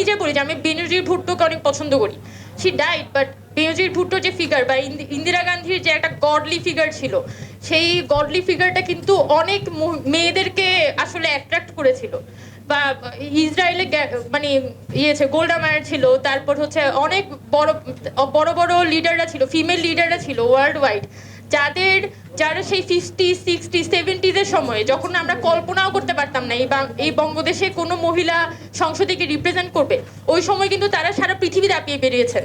নিজে বলি যে আমি বেনজির ভুট্টোকে অনেক পছন্দ করি। সি ডাইট বাট বেনজির ভুট্টো যে ফিগার বা ইন্দিরা গান্ধীর যে একটা গডলি ফিগার ছিল, সেই গডলি ফিগারটা কিন্তু অনেক মেয়েদেরকে আসলে অ্যাট্রাক্ট করেছিল। বা ইসরায়েলে মানে ইয়েছে গোল্ডা মায়ার ছিল, তারপর হচ্ছে অনেক বড় বড় বড় লিডাররা ছিল ফিমেল লিডাররা ছিল ওয়ার্ল্ড ওয়াইড যাদের, যারা সেই ফিফটি সিক্সটি সেভেন্টিজের সময়ে যখন আমরা কল্পনাও করতে পারতাম না, এই এই বঙ্গদেশে কোনো মহিলা সংসদেকে রিপ্রেজেন্ট করবে, ওই সময় কিন্তু তারা সারা পৃথিবী দাপিয়ে বেরিয়েছেন।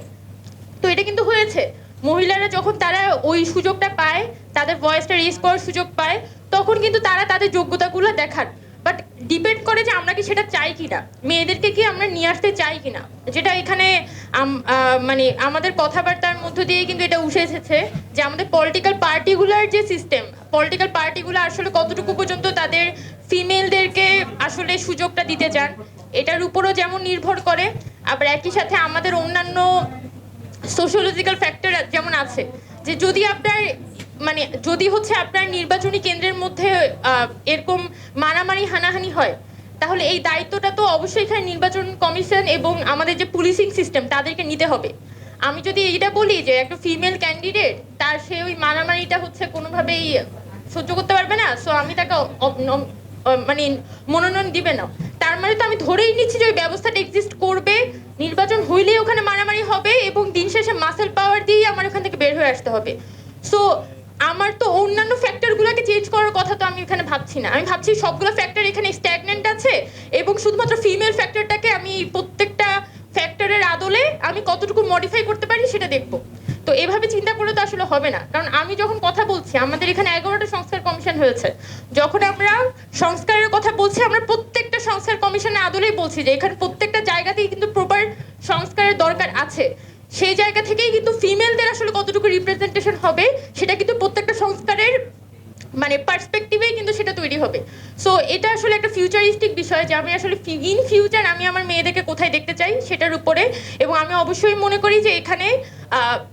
তো এটা কিন্তু হয়েছে। মহিলারা যখন তারা ওই সুযোগটা পায়, তাদের ভয়েসটা রেজ করার সুযোগ পায়, তখন কিন্তু তারা তাদের যোগ্যতাগুলো দেখান বাট ডিপেন্ড করে যে আমরা কি সেটা চাই কিনা। মেয়েদেরকে কি আমরা নিয়ে আসতে চাই কিনা। যেটা এখানে মানে আমাদের কথাবার্তার মধ্য দিয়ে কিন্তু এটা উঠে এসেছে যে আমাদের পলিটিক্যাল পার্টিগুলার যে সিস্টেম পলিটিক্যাল পার্টিগুলো আসলে কতটুকু পর্যন্ত তাদের ফিমেলদেরকে আসলে সুযোগটা দিতে চান, এটার উপরও যেমন নির্ভর করে, আবার একই সাথে আমাদের অন্যান্য সোশ্যোলজিক্যাল ফ্যাক্টর যেমন আছে, যে যদি আপনার মানে যদি হচ্ছে আপনার নির্বাচনী কেন্দ্রের মধ্যে এরকম মারামারি, হানাহানি হয়, তাহলে এই দায়িত্বটা তো অবশ্যই এখানে নির্বাচন কমিশন এবং আমাদের যে পুলিশিং সিস্টেম, তাদেরকে নিতে হবে। আমি যদি এইটা বলি যে একটা ফিমেল ক্যান্ডিডেট, তার সে ওই মারামারিটা হচ্ছে কোনোভাবেই সহ্য করতে পারবে না সো আমি তাকে মানে মনোনয়ন দিবে না। তার মানে তো আমি ধরেই নিচ্ছি যে ওই ব্যবস্থাটা এক্সিস্ট করবে, নির্বাচন হইলেই ওখানে মারামারি হবে এবং দিন শেষে মাসেল পাওয়ার দিয়েই আমার ওখান থেকে বের হয়ে আসতে হবে। সো আমার তো অন্যান্য ফ্যাক্টরগুলোকে চেঞ্জ করার কথা তো আমি এখানে ভাবছি না। আমি ভাবছি সবগুলো ফ্যাক্টর এখানে স্ট্যাগনেন্ট আছে এবং শুধুমাত্র ফিমেল ফ্যাক্টরটাকে আমি প্রত্যেকটা ফ্যাক্টরের আদলে আমি কতটুকু মডিফাই করতে পারি সেটা দেখব। তো এভাবে চিন্তা করলে তো আসলে হবে না। কারণ আমি যখন কথা বলছি, আমাদের এখানে এগারোটা সংস্কার কমিশন হয়েছে। যখন আমরা সংস্কারের কথা বলছি, আমরা প্রত্যেকটা সংস্কার কমিশনের আদলেই বলছি যে এখানে প্রত্যেকটা জায়গাতেই কিন্তু প্রপার সংস্কারের দরকার আছে। সেই জায়গা থেকেই কিন্তু ফিমেলদের আসলে কতটুকু রিপ্রেজেন্টেশন হবে, সেটা কিন্তু প্রত্যেকটা সংস্কারের মানে পার্সপেক্টিভেই কিন্তু সেটা তৈরি হবে। সো এটা আসলে একটা ফিউচারিস্টিক বিষয় যে আমি আসলে ইন ফিউচার আমি আমার মেয়েদেরকে কোথায় দেখতে চাই সেটার উপরে এবং আমি অবশ্যই মনে করি যে এখানে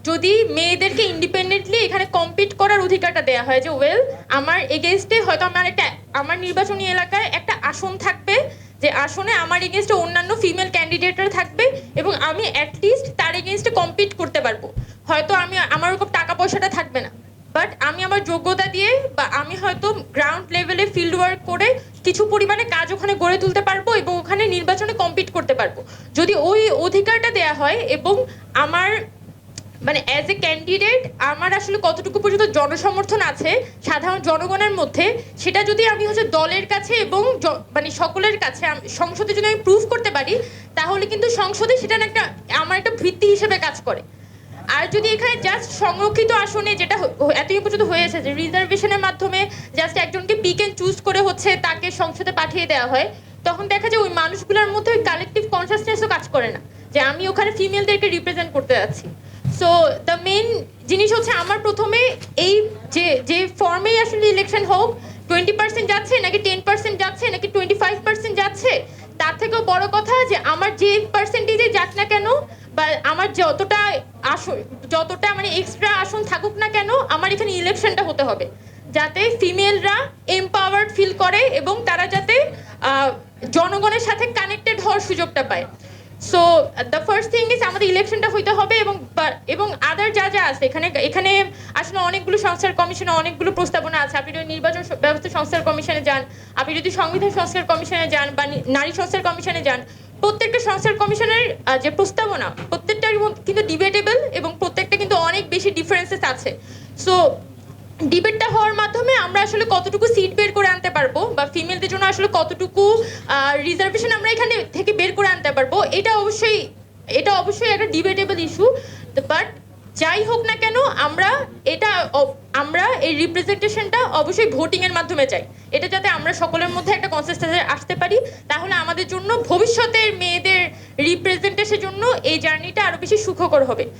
যদি মেয়েদেরকে ইন্ডিপেন্ডেন্টলি এখানে কম্পিট করার অধিকারটা দেওয়া হয় যে ওয়েল আমার এগেনস্টে হয়তো আমার একটা, আমার নির্বাচনী এলাকায় একটা আসন থাকবে যে আসনে আমার এগেনস্টে অন্যান্য ফিমেল ক্যান্ডিডেটরা থাকবে এবং আমি অ্যাটলিস্ট তার এগেনস্টে কম্পিট করতে পারব। হয়তো আমি, আমার ওরকম টাকা পয়সাটা থাকবে না। বাট আমি আমার যোগ্যতা দিয়ে বা আমি হয়তো গ্রাউন্ড লেভেলে ফিল্ড ওয়ার্ক করে কিছু পরিমাণে কাজ ওখানে গড়ে তুলতে পারব এবং ওখানে নির্বাচনে কম্পিট করতে পারব। যদি ওই অধিকারটা দেয়া হয় এবং আমার মানে অ্যাজ এ ক্যান্ডিডেট আমার আসলে কতটুকু পর্যন্ত জনসমর্থন আছে সাধারণ জনগণের মধ্যে, সেটা যদি আমি হচ্ছে দলের কাছে এবং মানে সকলের কাছে সংসদে যদি আমি প্রুভ করতে পারি, তাহলে কিন্তু সংসদে সেটা একটা, আমার একটা ভিত্তি হিসেবে কাজ করে। আর যদি এখানে জাস্ট সংরক্ষিত আসনে যেটা এতদিন পর্যন্ত হয়েছে যে রিজার্ভেশনের মাধ্যমে জাস্ট একজনকে পিক এন্ড চুজ করে হচ্ছে তাকে সংসদে পাঠিয়ে দেওয়া হয়, তখন দেখা যায় ওই মানুষগুলোর মধ্যে ওই কালেকটিভ কনসাসনেসও কাজ করে না। যে আমি ওখানে ফিমেলদেরকে রিপ্রেজেন্ট করতে যাচ্ছি। সো দ্য মেন জিনিস হচ্ছে আমার প্রথমে এই যে যে ফর্মেই আসলে ইলেকশন হোক টোয়েন্টি পার্সেন্ট যাচ্ছে নাকি টেন পার্সেন্ট যাচ্ছে নাকি টোয়েন্টি ফাইভ পার্সেন্ট যাচ্ছে, তার থেকেও বড় কথা যে আমার যে পার্সেন্টেজে যাক না কেন, বা আমার যতটা আসন যতটা মানে এক্সট্রা আসন থাকুক না কেন, আমার এখানে ইলেকশনটা হতে হবে। যাতে ফিমেলরা এম্পাওয়ার্ড ফিল করে এবং তারা যাতে জনগণের সাথে কানেক্টেড হওয়ার সুযোগটা পায়। So the first thing is আমাদের ইলেকশনটা হইতে হবে এবং এবং আদার যা যা আছে, এখানে এখানে আসলে অনেকগুলো সংস্কার কমিশনে, অনেকগুলো প্রস্তাবনা আছে। আপনি যদি নির্বাচন ব্যবস্থা সংস্কার কমিশনে যান, আপনি যদি সংবিধান সংস্কার কমিশনে যান বা নারী সংস্কার কমিশনে যান, প্রত্যেকটা সংস্কার কমিশনের যে প্রস্তাবনা, প্রত্যেকটার কিন্তু ডিবেটেবল এবং প্রত্যেকটা কিন্তু অনেক বেশি ডিফারেন্সেস আছে। সো ডিবেটটা হওয়ার মাধ্যমে আমরা আসলে কতটুকু সিট বের করে আনতে পারব বা ফিমেলদের জন্য আসলে কতটুকু রিজার্ভেশন আমরা এখানে থেকে বের করে আনতে পারব, এটা অবশ্যই এটা অবশ্যই একটা ডিবেটেবল ইস্যু বাট যাই হোক না কেন, আমরা এটা আমরা এই রিপ্রেজেন্টেশনটা অবশ্যই ভোটিং এর মাধ্যমে চাই। এটা যাতে আমরা সকলের মধ্যে একটা কনসিস্টেন্সি আসতে পারি, তাহলে আমাদের জন্য ভবিষ্যতের মেয়েদের রিপ্রেজেন্টেশনের জন্য এই জার্নিটা আরও বেশি সুখকর হবে।